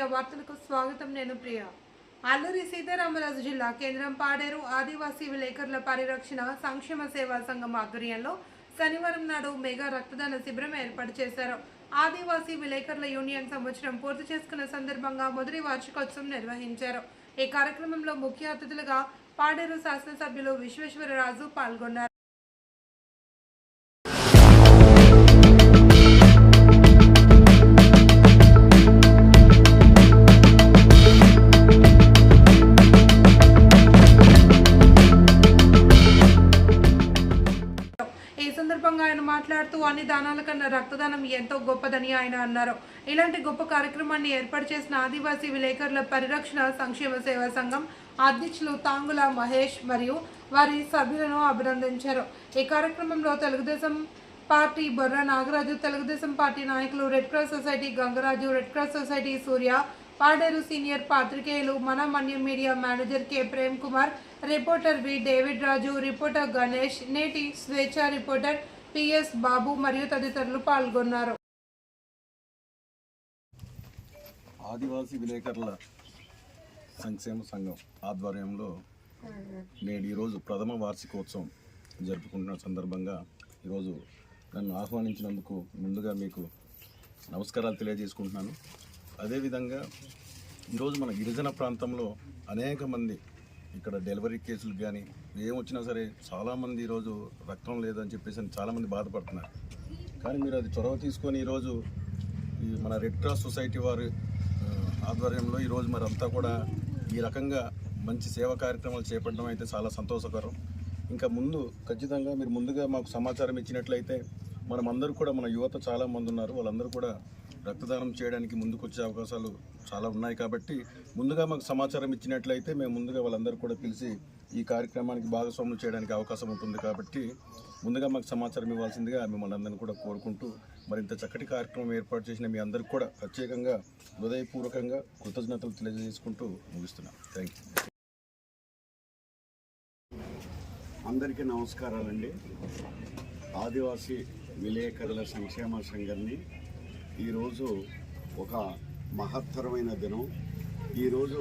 Media వార్తలకు స్వాగతం నేను ప్రియ. అల్లూరి సీతారామరాజు జిల్లా కేంద్రం పాడేరు ఆదివాసీ విలేకరుల పరిరక్షణ సంక్షేమ సేవా సంఘం ఆధ్వర్యంలో శనివారం నాడు మెగా రక్తదాన శిబిరం ఏర్పాటు చేశారు. ఆదివాసీ విలేకరుల యూనియన్ సంవత్సరం పూర్తి చేసుకున్న సందర్భంగా మొదటి వార్షికోత్సవం నిర్వహించారు. ఈ కార్యక్రమంలో ముఖ్య అతిథులుగా పాడేరు శాసనసభ్యులు విశ్వేశ్వరరాజు పాల్గొన్నారు. అన్ని దానాల కన్నా రక్తదానం ఎంతో గొప్పదని ఆయన అన్నారు. ఇలాంటి గొప్ప కార్యక్రమాన్ని ఏర్పాటు చేసిన ఆదివాసీ విలేకరుల పరిరక్షణ సంక్షేమ సేవా సంఘం అధ్యక్షులు తాంగుల మహేష్ మరియు వారి సభ్యులను అభినందించారు. ఈ కార్యక్రమంలో తెలుగుదేశం పార్టీ బొర్ర నాగరాజు తెలుగుదేశం పార్టీ నాయకులు red cross society Gangaraju red cross society Surya Paderu senior పాత్రికేయులు మన Manyam media manager K. Prem Kumar reporter V. David Raju reporter Ganesh Neti Swechha reporter PS బాబు మరియు తదితరులు పాల్గొన్నారు. ఆదివాసీ విలేకరుల సంక్షేమ సంఘం ఆధ్వర్యంలో నేడు ఈరోజు ప్రథమ వార్షికోత్సవం జరుపుకుంటున్న సందర్భంగా ఈరోజు నన్ను ఆహ్వానించినందుకు ముందుగా మీకు నమస్కారాలు తెలియజేసుకుంటున్నాను. అదేవిధంగా ఈరోజు మన గిరిజన ప్రాంతంలో అనేక మంది ఇక్కడ డెలివరీ కేసులు కానీ ఏమొచ్చినా సరే చాలామంది ఈరోజు రక్తం లేదని చెప్పేసి అని చాలామంది బాధపడుతున్నారు. కానీ మీరు అది చొరవ తీసుకొని ఈరోజు ఈ మన రెడ్ క్రాస్ సొసైటీ వారి ఆధ్వర్యంలో ఈరోజు మరి అంతా కూడా ఈ రకంగా మంచి సేవా కార్యక్రమాలు చేపట్టడం అయితే చాలా సంతోషకరం. ఇంకా ముందు ఖచ్చితంగా మీరు ముందుగా మాకు సమాచారం ఇచ్చినట్లయితే మనం అందరూ కూడా మన యువత చాలామంది ఉన్నారు. వాళ్ళందరూ కూడా రక్తదానం చేయడానికి ముందుకు వచ్చే అవకాశాలు చాలా ఉన్నాయి కాబట్టి ముందుగా మాకు సమాచారం ఇచ్చినట్లయితే మేము ముందుగా వాళ్ళందరూ కూడా పిలిచి ఈ కార్యక్రమానికి భాగస్వాములు చేయడానికి అవకాశం ఉంటుంది కాబట్టి ముందుగా మాకు సమాచారం ఇవ్వాల్సిందిగా మిమ్మల్ని అందరినీ కూడా కోరుకుంటూ మరింత చక్కటి కార్యక్రమం ఏర్పాటు చేసిన మీ అందరికీ కూడా ప్రత్యేకంగా హృదయపూర్వకంగా కృతజ్ఞతలు తెలియజేసుకుంటూ ముగిస్తున్నాం. థ్యాంక్ యూ అందరికీ నమస్కారాలండి. ఆదివాసీ విలేకరుల సంక్షేమ సంఘాన్ని ఈరోజు ఒక మహత్తరమైన దినం. ఈరోజు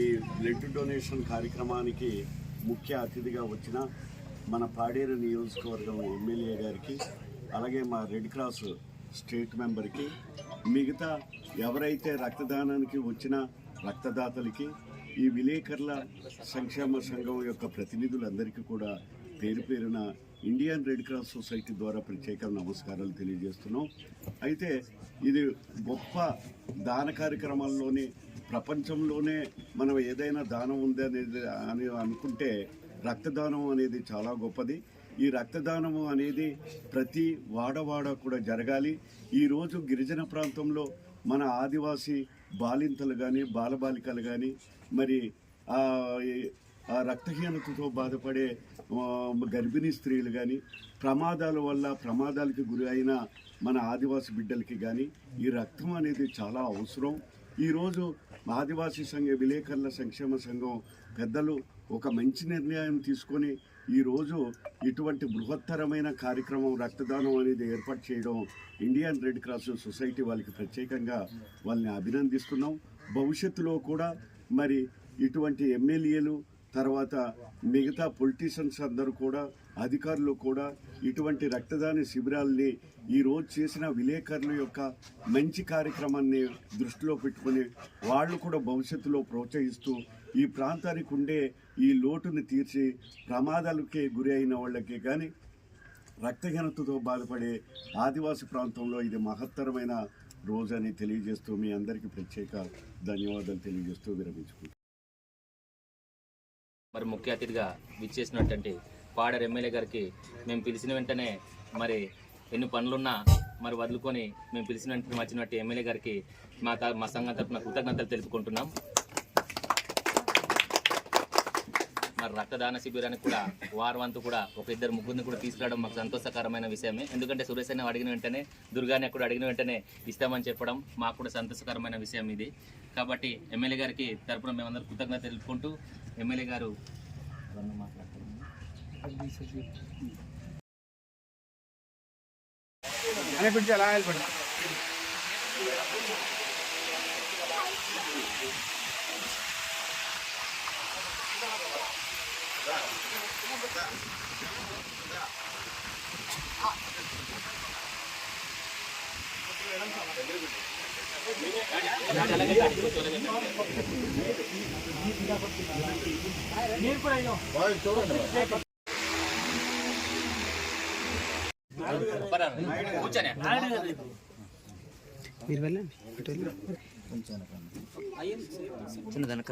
ఈ బ్లడ్ డొనేషన్ కార్యక్రమానికి ముఖ్య అతిథిగా వచ్చిన మన పాడేరు నియోజకవర్గం ఎమ్మెల్యే గారికి అలాగే మా రెడ్ క్రాస్ స్టేట్ మెంబర్కి మిగతా ఎవరైతే రక్తదానానికి వచ్చిన రక్తదాతలకి ఈ విలేకరుల సంక్షేమ సంఘం యొక్క ప్రతినిధులందరికీ కూడా పేరు పేరున ఇండియన్ రెడ్ క్రాస్ సొసైటీ ద్వారా ప్రత్యేక నమస్కారాలు తెలియజేస్తున్నాం. అయితే ఇది గొప్ప దాన కార్యక్రమాల్లోనే ప్రపంచంలోనే మనం ఏదైనా దానం ఉంది అనేది అని అనుకుంటే రక్తదానం అనేది చాలా గొప్పది. ఈ రక్తదానము అనేది ప్రతి వాడవాడ కూడా జరగాలి. ఈరోజు గిరిజన ప్రాంతంలో మన ఆదివాసీ బాలింతలు కానీ బాలబాలికలు కానీ మరి ఆ రక్తహీనతతో బాధపడే గర్భిణీ స్త్రీలు కానీ ప్రమాదాల వల్ల ప్రమాదాలకి గురి అయిన మన ఆదివాసీ బిడ్డలకి కానీ ఈ రక్తం అనేది చాలా అవసరం. ఈరోజు ఆదివాసీ సంఘ విలేకరుల సంక్షేమ సంఘం పెద్దలు ఒక మంచి నిర్ణయం తీసుకొని ఈరోజు ఇటువంటి బృహత్తరమైన కార్యక్రమం రక్తదానం అనేది ఏర్పాటు చేయడం ఇండియన్ రెడ్ క్రాస్ సొసైటీ వాళ్ళకి ప్రత్యేకంగా వాళ్ళని అభినందిస్తున్నాం. భవిష్యత్తులో కూడా మరి ఇటువంటి ఎమ్మెల్యేలు తర్వాత మిగతా పొలిటీషియన్స్ అందరూ కూడా అధికారులు కూడా ఇటువంటి రక్తదాన శిబిరాల్ని ఈ రోజు చేసిన విలేకరుల యొక్క మంచి కార్యక్రమాన్ని దృష్టిలో పెట్టుకొని వాళ్ళు కూడా భవిష్యత్తులో ప్రోత్సహిస్తూ ఈ ప్రాంతానికి ఉండే ఈ లోటుని తీర్చి ప్రమాదాలకే గురి అయిన వాళ్ళకి కానీ రక్తహీనతతో బాధపడే ఆదివాసి ప్రాంతంలో ఇది మహత్తరమైన రోజు అని తెలియజేస్తూ మీ అందరికీ ప్రత్యేక ధన్యవాదాలు తెలియజేస్తూ విరమించుకుంటాను మరి ముఖ్య అతిథిగా విచ్చేసినటువంటి పాడర్ ఎమ్మెల్యే గారికి మేము పిలిచిన వెంటనే మరి ఎన్ని పనులున్నా మరి వదులుకొని మేము పిలిచిన వెంటనే వచ్చినట్టు ఎమ్మెల్యే గారికి మా త- మా సంఘం తరఫున కృతజ్ఞతలు తెలుపుకుంటున్నాం. మరి రక్తదాన శిబిరానికి కూడా వారం అంతా కూడా ఒక ఇద్దరు ముగ్గురిని కూడా తీసుకురావడం మాకు సంతోషకరమైన విషయమే. ఎందుకంటే సురేష్ అన్న అడిగిన వెంటనే దుర్గాని కూడా అడిగిన వెంటనే ఇస్తామని చెప్పడం మాకు కూడా సంతోషకరమైన విషయం ఇది. కాబట్టి ఎమ్మెల్యే గారికి తరపున మేమందరం కృతజ్ఞత తెలుపుకుంటూ ఎమ్మెల్యే గారు అవన్నీ మాట్లాడుతున్నాము. కూర్చొని మీరు వెళ్ళండి అటు వెళ్ళండి చిన్న వెనక